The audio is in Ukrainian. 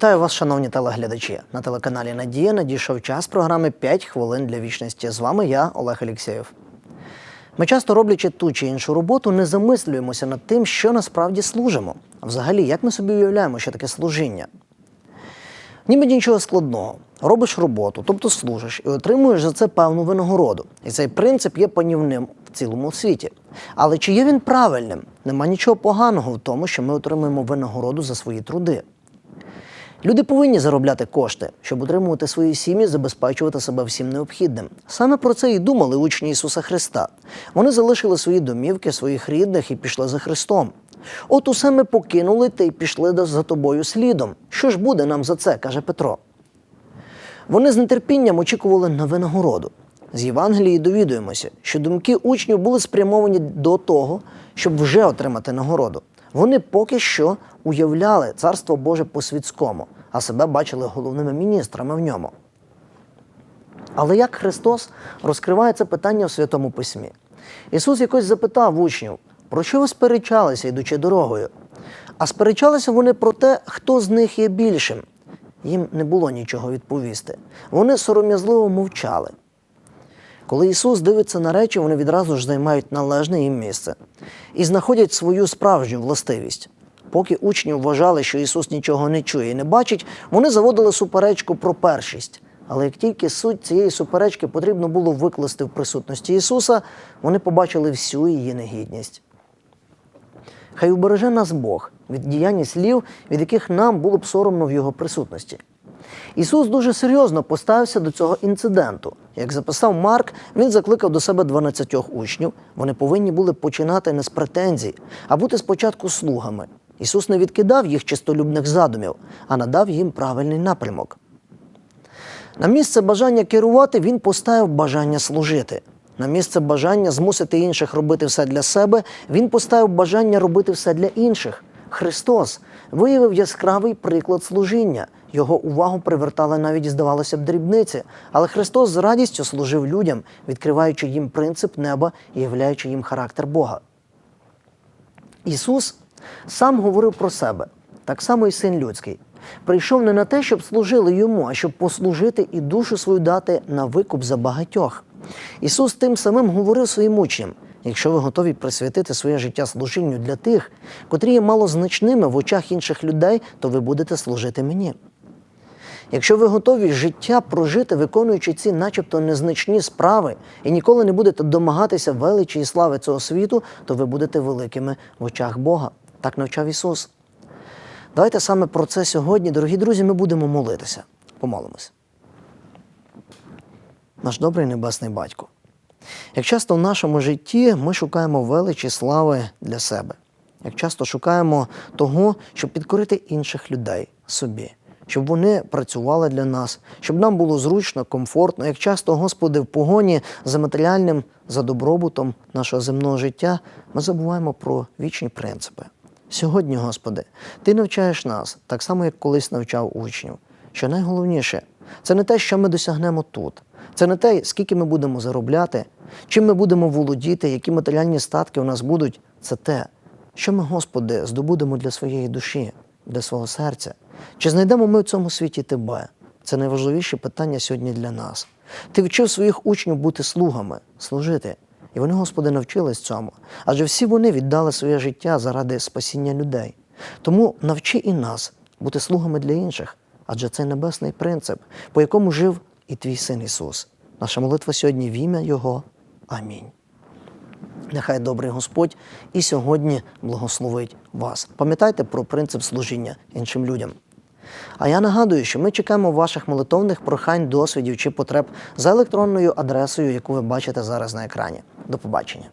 Вітаю вас, шановні телеглядачі. На телеканалі Надія надійшов час програми «5 хвилин для вічності. З вами я, Олег Алєксєєв. Ми часто роблячи ту чи іншу роботу, не замислюємося над тим, що насправді служимо. Взагалі, як ми собі уявляємо, що таке служіння? Ніби нічого складного. Робиш роботу, тобто служиш, і отримуєш за це певну винагороду. І цей принцип є панівним в цілому світі. Але чи є він правильним? Нема нічого поганого в тому, що ми отримуємо винагороду за свої труди. Люди повинні заробляти кошти, щоб утримувати свої сім'ї, забезпечувати себе всім необхідним. Саме про це і думали учні Ісуса Христа. Вони залишили свої домівки, своїх рідних і пішли за Христом. От усе ми покинули та й пішли за тобою слідом. Що ж буде нам за це? каже Петро. Вони з нетерпінням очікували на винагороду. З Євангелії довідуємося, що думки учнів були спрямовані до того, щоб вже отримати нагороду. Вони поки що уявляли царство Боже по-світському, а себе бачили головними міністрами в ньому. Але як Христос розкриває це питання в Святому Письмі? Ісус якось запитав учнів, про що ви сперечалися, йдучи дорогою? А сперечалися вони про те, хто з них є більшим. Їм не було нічого відповісти. Вони сором'язливо мовчали. Коли Ісус дивиться на речі, вони відразу ж займають належне їм місце і знаходять свою справжню властивість. Поки учні вважали, що Ісус нічого не чує і не бачить, вони заводили суперечку про першість. Але як тільки суть цієї суперечки потрібно було викласти в присутності Ісуса, вони побачили всю її негідність. Хай убереже нас Бог від діянь і слів, від яких нам було б соромно в його присутності. Ісус дуже серйозно поставився до цього інциденту. Як записав Марк, він закликав до себе 12 учнів. Вони повинні були починати не з претензій, а бути спочатку слугами. Ісус не відкидав їх чистолюбних задумів, а надав їм правильний напрямок. На місце бажання керувати він поставив бажання служити. На місце бажання змусити інших робити все для себе, він поставив бажання робити все для інших. Христос виявив яскравий приклад служіння. Його увагу привертали навіть, здавалося б, дрібниці. Але Христос з радістю служив людям, відкриваючи їм принцип неба і являючи їм характер Бога. Ісус сам говорив про себе, так само і син людський. Прийшов не на те, щоб служили йому, а щоб послужити і душу свою дати на викуп за багатьох. Ісус тим самим говорив своїм учням: якщо ви готові присвятити своє життя служінню для тих, котрі є малозначними в очах інших людей, то ви будете служити мені. Якщо ви готові життя прожити, виконуючи ці, начебто, незначні справи, і ніколи не будете домагатися величі і слави цього світу, то ви будете великими в очах Бога. Так навчав Ісус. Давайте саме про це сьогодні, дорогі друзі, ми будемо молитися. Помолимось. Наш добрий небесний батько. Як часто в нашому житті ми шукаємо величі слави для себе, як часто шукаємо того, щоб підкорити інших людей собі, щоб вони працювали для нас, щоб нам було зручно, комфортно, як часто, Господи, в погоні за матеріальним, за добробутом нашого земного життя, ми забуваємо про вічні принципи. Сьогодні, Господи, Ти навчаєш нас, так само, як колись навчав учнів, що найголовніше це не те, що ми досягнемо тут, це не те, скільки ми будемо заробляти, чим ми будемо володіти, які матеріальні статки у нас будуть. Це те, що ми, Господи, здобудемо для своєї душі, для свого серця. Чи знайдемо ми в цьому світі Тебе? Це найважливіше питання сьогодні для нас. Ти вчив своїх учнів бути слугами, служити. І вони, Господи, навчились цьому. Адже всі вони віддали своє життя заради спасіння людей. Тому навчи і нас бути слугами для інших, адже це небесний принцип, по якому жив і твій син Ісус. Наша молитва сьогодні в ім'я Його. Амінь. Нехай добрий Господь і сьогодні благословить вас. Пам'ятайте про принцип служіння іншим людям. А я нагадую, що ми чекаємо ваших молитовних прохань, досвідів чи потреб за електронною адресою, яку ви бачите зараз на екрані. До побачення.